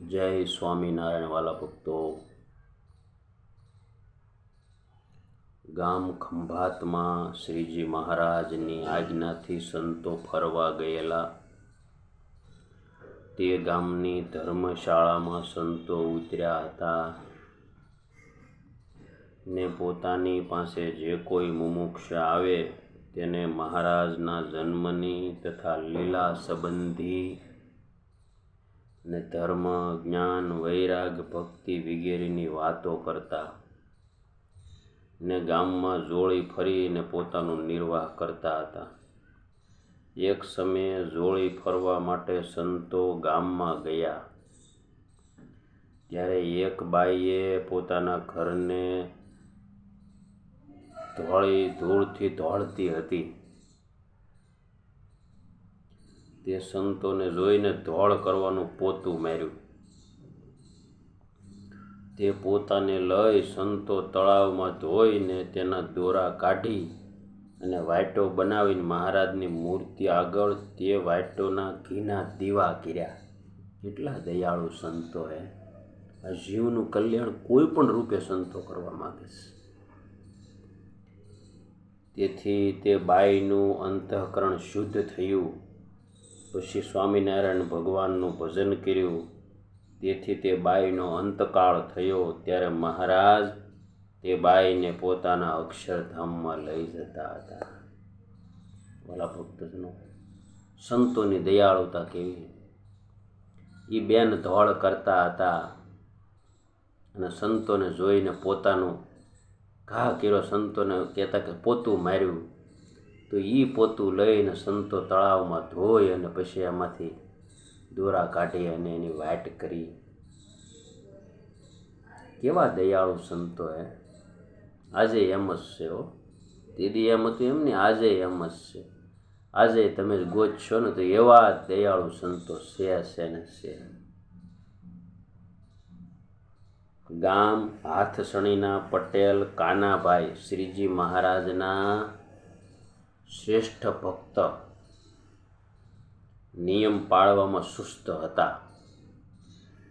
જય સ્વામિનારાયણ વાલા ભક્તો. ગામ ખંભાતમાં શ્રીજી મહારાજની આજ્ઞાથી સંતો ફરવા ગયેલા. તે ગામની ધર્મશાળામાં સંતો ઉતર્યા હતા ને પોતાની પાસે જે કોઈ મુમુક્ષ આવે તેને મહારાજના જન્મની તથા લીલા સંબંધી ને ધર્મ, જ્ઞાન, વૈરાગ, ભક્તિ વગેરેની વાતો કરતા ને ગામમાં જોળી ફરીને પોતાનો નિર્વાહ કરતા હતા. એક સમયે જોળી ફરવા માટે સંતો ગામમાં ગયા. ત્યારે એક બાઈએ પોતાના ઘરને ધોળી ધૂળથી ધોળતી હતી. તે સંતોને જોઈને ધોળ કરવાનું પોતું માર્યું. તે પોતાને લઈ સંતો તળાવમાં ધોઈને તેના દોરા કાઢી અને વાટો બનાવીને મહારાજની મૂર્તિ આગળ તે વાટોના ઘીના દીવા કર્યા. કેટલા દયાળુ સંતો હે. આ જીવનું કલ્યાણ કોઈ પણ રૂપે સંતો કરવા માગે છે. તેથી તે બાઈનું અંતઃકરણ શુદ્ધ થયું. પછી સ્વામિનારાયણ ભગવાનનું ભજન કર્યું. તેથી તે બાઈનો અંતકાળ થયો. ત્યારે મહારાજ તે બાઈને પોતાના અક્ષરધામમાં લઈ જતા હતા. ભલા ભક્તજનો, સંતોની દયાળુતા કેવી એ બેન ધોળ કરતા હતા અને સંતોને જોઈને પોતાનું ઘા કર્યો. સંતોને કહેતા કે, પોતું માર્યું. તો એ પોતું લઈને સંતો તળાવમાં ધોઈ અને પછી એમાંથી દોરા કાઢી અને એની વાટ કરી. કેવા દયાળુ સંતો હે. આજે એમ જ છે હો. દીદી એમ હતું એમ ને આજે એમ જ છે. આજે તમે ગોતશો ને તો એવા દયાળુ સંતો છે છે ને છે. ગામ હાથસણીના પટેલ, કાનાભાઈ, શ્રીજી મહારાજના શ્રેષ્ઠ ભક્ત નિયમ પાળવામાં સુસ્ત હતા.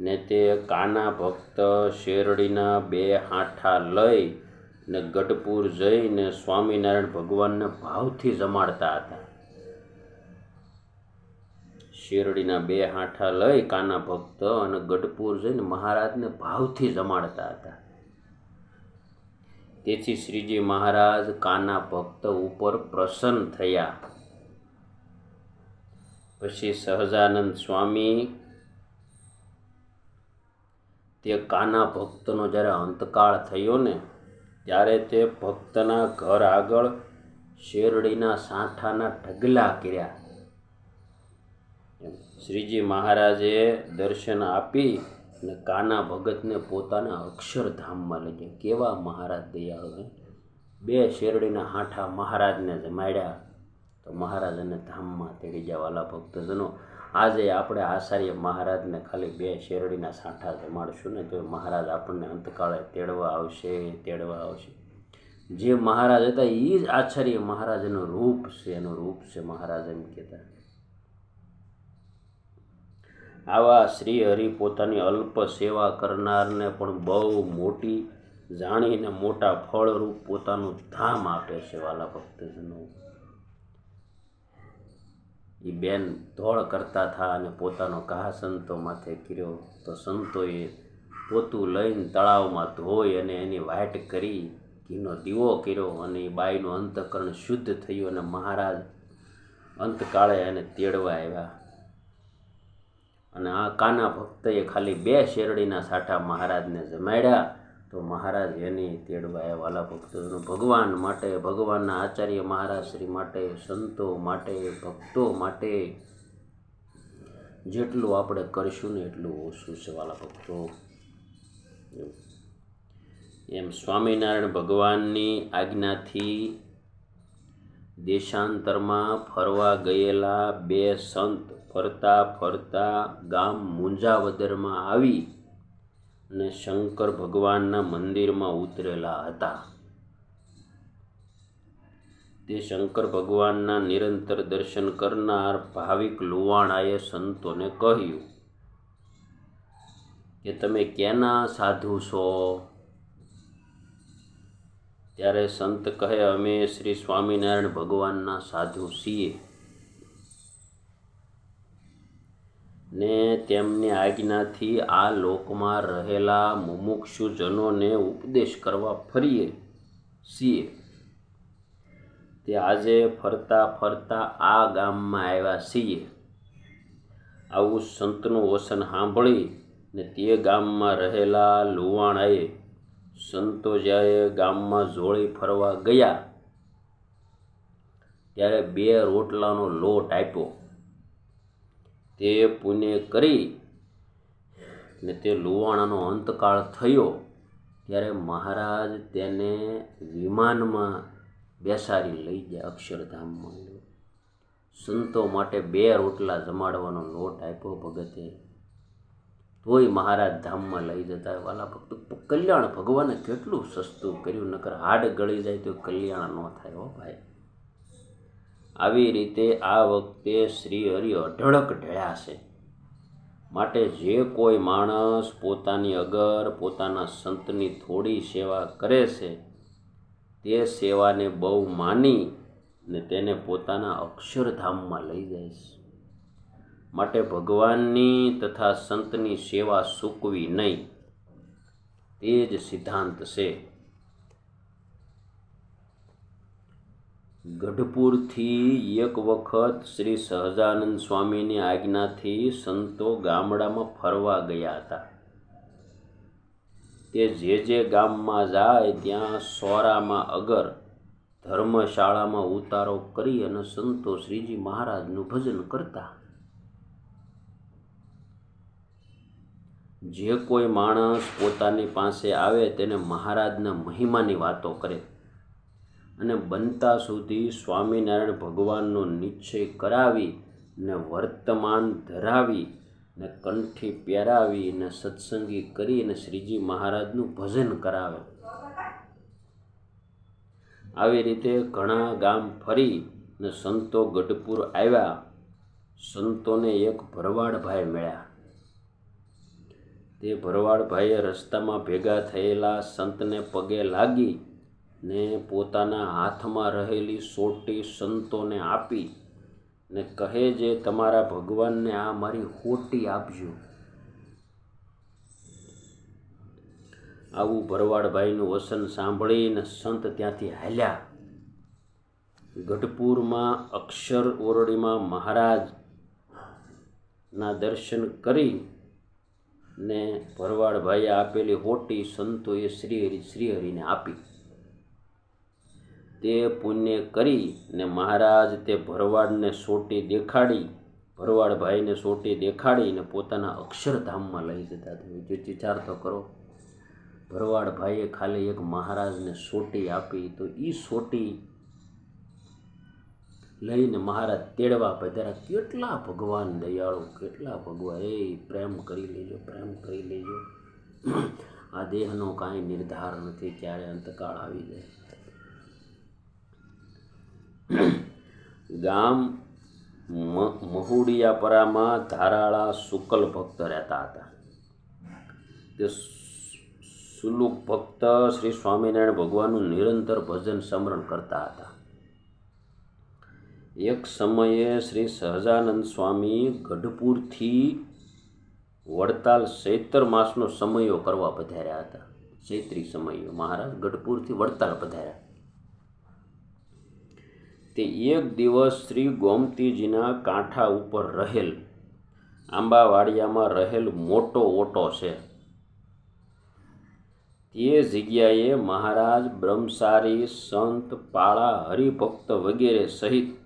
ને તે કાના ભક્ત શેરડીના બે હાંઠા લઈ ને ગઢપુર જઈને સ્વામિનારાયણ ભગવાનને ભાવથી જમાડતા હતા. શેરડીના બે હાંઠા લઈ કાના ભક્ત અને ગઢપુર જઈને મહારાજને ભાવથી જમાડતા હતા. તેથી શ્રીજી મહારાજ કાના ભક્ત ઉપર પ્રસન્ન થયા. પછી સહજાનંદ સ્વામી તે કાના ભક્તનો જ્યારે અંતકાળ થયો ને, ત્યારે તે ભક્તના ઘર આગળ શેરડીના સાંઠાના ઢગલા કર્યા. શ્રીજી મહારાજે દર્શન આપી અને કાના ભગતને પોતાના અક્ષરધામમાં લઈ ગયા. કેવા મહારાજ દયા હવે બે શેરડીના હાંઠા મહારાજને જમાડ્યા તો મહારાજ અને ધામમાં તેડી ગયા ભક્તજનો. આજે આપણે આચાર્ય મહારાજને ખાલી બે શેરડીના સાંઠા જમાડશું ને તો મહારાજ આપણને અંતકાળે તેડવા આવશે તેડવા આવશે. જે મહારાજ હતા એ જ આચાર્ય મહારાજનું રૂપ છે, એનું રૂપ છે મહારાજ એમ કહેતા. આવા શ્રી હરિ પોતાની અલ્પ સેવા કરનારને પણ બહુ મોટી જાણીને મોટા ફળરૂપ પોતાનું ધામ આપે છે વાલા ભક્તજનો. એ બેન ધોળ કરતા થા અને પોતાનો ઘા સંતો માથે કર્યો. તો સંતોએ પોતું લઈને તળાવમાં ધોઈ અને એની વાટ કરી ઘીનો દીવો કર્યો અને એ બાઈનું અંતકરણ શુદ્ધ થયું અને મહારાજ અંતકાળે એને તેડવા આવ્યા. અને આ કાના ભક્તએ ખાલી બે શેરડીના સાઠા મહારાજને જમાડ્યા તો મહારાજ એની તેડવા વાલા ભક્તો ભગવાન માટે, ભગવાનના આચાર્ય મહારાજ શ્રી માટે, સંતો માટે, ભક્તો માટે જેટલું આપણે કરીશું ને એટલું ઓછું છે વાલા ભક્તો. એમ સ્વામિનારાયણ ભગવાનની આજ્ઞાથી દેશાંતરમાં ફરવા ગયેલા બે સંત ફરતા ફરતા ગામ મુંજાવદરમાં આવી અને શંકર ભગવાનના મંદિરમાં ઉતરેલા હતા. તે શંકર ભગવાનના નિરંતર દર્શન કરનાર ભાવિક લુવાણાએ સંતોને કહ્યું કે, તમે કેના સાધુ છો? ત્યારે સંત કહે, અમે શ્રી સ્વામિનારાયણ ભગવાનના સાધુ છીએ. ને તેમની આજ્ઞાથી આ લોકમાં રહેલા મુમુક્ષુજનોને ઉપદેશ કરવા ફરીએ છીએ. તે આજે ફરતા ફરતા આ ગામમાં આવ્યા છીએ. આવું સંતનું વસન સાંભળી ને તે ગામમાં રહેલા લુવાણાએ સંતો જ્યારે ગામમાં જોળી ફરવા ગયા, ત્યારે બે રોટલાનો લોટ આપ્યો. તે પુણ્ય કરી ને તે લુવાણાનો અંતકાળ થયો, ત્યારે મહારાજ તેને વિમાનમાં બેસાડી લઈ ગયા, અક્ષરધામમાં. સંતો માટે બે રોટલા જમાડવાનો લોટ આપ્યો, ભગતે તોય મહારાજ ધામમાં લઈ જતા વાલા ભક્તો કલ્યાણ ભગવાને કેટલું સસ્તું કર્યું? નકર હાડ ગળી જાય તો કલ્યાણ ન થાય હો ભાઈ. આવી રીતે આ વખતે શ્રી હરિ અઢળક ઢળ્યા છે. માટે જે કોઈ માણસ પોતાની અગર, પોતાના સંતની થોડી સેવા કરે છે, તે સેવાને બહુ માની ને તેને પોતાના અક્ષરધામમાં લઈ જાય છે. માટે ભગવાનની તથા સંતની સેવા સૂકવી નહીં. તે જ સિદ્ધાંત છે. ગઢપુરથી એક વખત શ્રી સહજાનંદ સ્વામીની આજ્ઞાથી સંતો ગામડામાં ફરવા ગયા હતા. તે જે જે ગામમાં જાય ત્યાં સોરામાં અગર ધર્મશાળામાં ઉતારો કરી અને સંતો શ્રીજી મહારાજનું ભજન કરતા. જે કોઈ માણસ પોતાની પાસે આવે તેને મહારાજના મહિમાની વાતો કરે. અને બનતા સુધી સ્વામિનારાયણ ભગવાનનો નિશ્ચય કરાવી ને વર્તમાન ધરાવી ને કંઠી પહેરાવી ને સત્સંગી કરી અને શ્રીજી મહારાજનું ભજન કરાવે. આવી રીતે ઘણા ગામ ફરી ને સંતો ગઢપુર આવ્યા. સંતોને એક ભરવાડભાઈ મળ્યા. તે ભરવાડભાઈએ રસ્તામાં ભેગા થયેલા સંતને પગે લાગી ને પોતાના હાથમાં રહેલી સોટી સંતોને આપી ને કહે જે, તમારા ભગવાનને આ મારી હોટી આપજો. આવું ભરવાડભાઈનું વસન સાંભળીને સંત ત્યાંથી હાલ્યા. ગઢપુરમાં અક્ષર ઓરડીમાં મહારાજના દર્શન કરી ને ભરવાડભાઈએ આપેલી હોટી સંતોએ શ્રીહરિ, શ્રીહરિને આપી. તે પુણ્ય કરી ને મહારાજ તે ભરવાડને સોટી દેખાડી, ભરવાડભાઈને સોટી દેખાડીને પોતાના અક્ષરધામમાં લઈ જતા થયું. જો વિચાર તો કરો, ભરવાડભાઈએ ખાલી એક મહારાજને સોટી આપી તો એ સોટી લઈને મહારાજ તેડવા પધારા કેટલા ભગવાન દયાળુ, કેટલા ભગવાન. એ પ્રેમ કરી લેજો, પ્રેમ કરી લેજો. આ દેહનો કાંઈ નિર્ધાર નથી, ક્યારે અંતકાળ આવી જાય. ગામ મહુડિયાપરામાં ધારાળા શુકલ ભક્ત રહેતા હતા. તે સુલુક ભક્ત શ્રી સ્વામિનારાયણ ભગવાનનું નિરંતર ભજન સ્મરણ કરતા હતા. એક સમયે શ્રી સહજાનંદ સ્વામી ગઢપુરથી વડતાલ ચૈત્ર માસનો સમયો કરવા પધાર્યા હતા. ચૈત્રી સમયો, મહારાજ ગઢપુરથી વડતાલ પધાર્યા. તે એક દિવસ શ્રી ગોમતીજીના કાંઠા ઉપર રહેલ, આંબાવાડિયામાં રહેલ મોટો ઓટો છે. તે જગ્યાએ મહારાજ બ્રહ્મસારી સંત, પાળા, હરિભક્ત વગેરે સહિત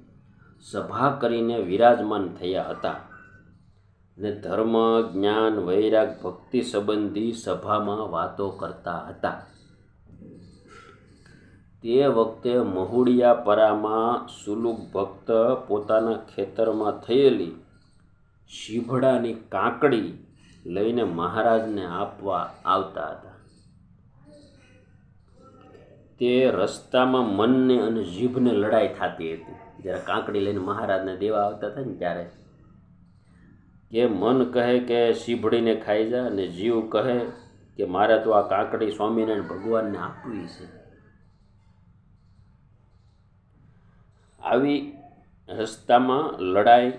સભા કરીને વિરાજમાન થયા હતા. ને ધર્મ, જ્ઞાન, વૈરાગ, ભક્તિ સંબંધી સભામાં વાતો કરતા હતા. તે વખતે મહુડિયાપરામાં સુલુક ભક્ત પોતાના ખેતરમાં થયેલી શીભડાની કાંકડી લઈને મહારાજને આપવા આવતા હતા. તે રસ્તામાં મનને અને જીભને લડાઈ થતી હતી. જ્યારે કાંકડી લઈને મહારાજને દેવા આવતા હતા ને ત્યારે કે મન કહે કે સીભડીને ખાઈ જા અને જીવ કહે કે મારે તો આ કાંકડી સ્વામિનારાયણ ભગવાનને આપવી છે. આવી રસ્તામાં લડાઈ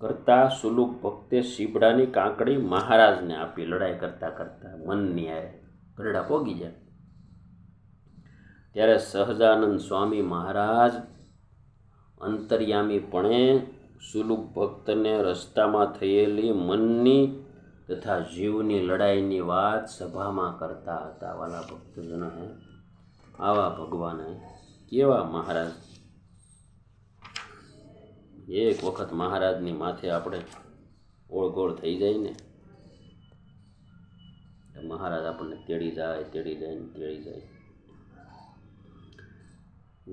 કરતા સુલુક ભક્તે સીબડાની કાંકડી મહારાજને આપી. લડાઈ કરતા કરતા મનની આરે ગરડા પોગી જાય. ત્યારે સહજાનંદ સ્વામી મહારાજ અંતર્યામીપણે સુલુક ભક્તને રસ્તામાં થયેલી મનની તથા જીવની લડાઈની વાત સભામાં કરતા હતા. વાલા ભક્તજનો હે, આવા ભગવાન કેવા મહારાજ? એક વખત મહારાજની માથે આપણે ઓળગોળ થઈ જાય ને મહારાજ આપણને તેડી જાય તેડી જાય ને તેડી જાય.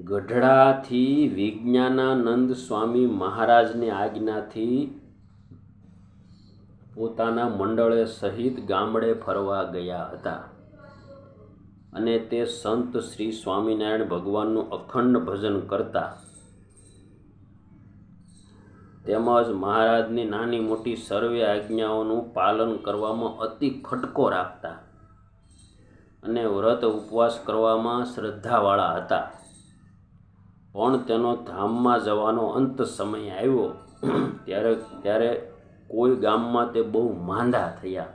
ગઢડાથી વિજ્ઞાનાનંદ સ્વામી મહારાજની આજ્ઞાથી પોતાના મંડળે સહિત ગામડે ફરવા ગયા હતા. અને તે સંત શ્રી સ્વામિનારાયણ ભગવાનનું અખંડ ભજન કરતા. તેમજ મહારાજની નાની મોટી સર્વે આજ્ઞાઓનું પાલન કરવામાં અતિ ખટકો રાખતા. અને વ્રત ઉપવાસ કરવામાં શ્રદ્ધાવાળા હતા. પણ તેનો ધામમાં જવાનો અંત સમય આવ્યો. ત્યારે ત્યારે કોઈ ગામમાં તે બહુ માંદા થયા.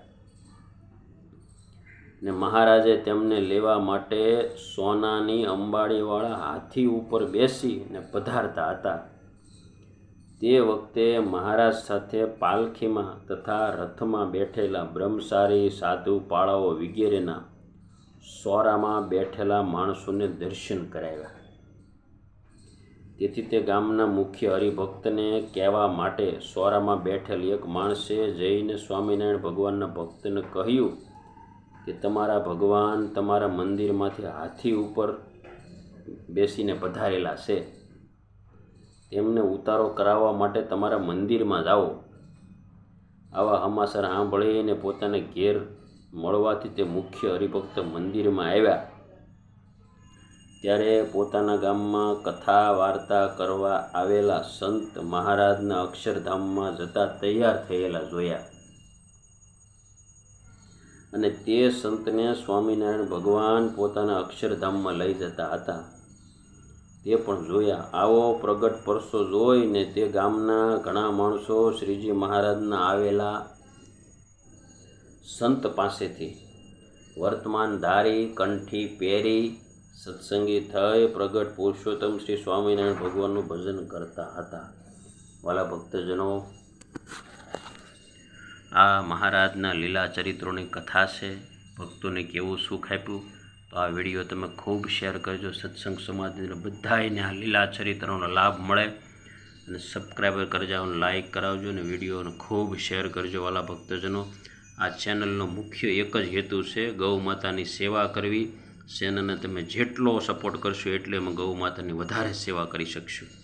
ને મહારાજે તેમને લેવા માટે સોનાની અંબાડીવાળા હાથી ઉપર બેસી ને પધારતા હતા. તે વખતે મહારાજ સાથે પાલખીમાં તથા રથમાં બેઠેલા બ્રહ્મસારી સાધુ પાળાઓ વગેરેના સોરામાં બેઠેલા માણસોને દર્શન કરાવ્યા. તેથી તે ગામના મુખ્ય હરિભક્તને કહેવા માટે સોરામાં બેઠેલ એક માણસે જઈને સ્વામિનારાયણ ભગવાનના ભક્તને કહ્યું કે તમારા ભગવાન તમારા મંદિરમાંથી હાથી ઉપર બેસીને પધારેલા છે. તેમને ઉતારો કરાવવા માટે તમારા મંદિરમાં જાઓ. આવા હમાસર સાંભળીને પોતાને ઘેર મળવાથી તે મુખ્ય હરિભક્ત મંદિરમાં આવ્યા. ત્યારે પોતાના ગામમાં કથા, વાર્તા કરવા આવેલા સંત મહારાજના અક્ષરધામમાં જતા તૈયાર થયેલા જોયા. અને તે સંતને સ્વામિનારાયણ ભગવાન પોતાના અક્ષરધામમાં લઈ જતા હતા. તે પણ જોયા. આવો પ્રગટ પરસો જોઈને તે ગામના ઘણા માણસો શ્રીજી મહારાજના આવેલા સંત પાસેથી વર્તમાન ધારી કંઠી પહેરી સત્સંગી થઈ પ્રગટ પુરુષોત્તમ શ્રી સ્વામિનારાયણ ભગવાનનું ભજન કરતા હતા. વાલા ભક્તજનો, આ મહારાજના લીલા ચરિત્રોની કથા છે. ભક્તોને કેવું સુખ આપ્યું? તો આ વીડિયો તમે ખૂબ શેર કરજો. સત્સંગ સમાજને બધાને આ લીલા ચરિત્રોનો લાભ મળે. અને સબસ્ક્રાઈબર કરજો અને લાઈક કરાવજો અને વિડીયોને ખૂબ શેર કરજો વાલા ભક્તજનો. આ ચેનલનો મુખ્ય એક જ હેતુ છે ગૌ માતાની સેવા કરવી. ચેનલને તમે જેટલો સપોર્ટ કરશો એટલે અમે ગૌ માતાની વધારે સેવા કરી શકશું.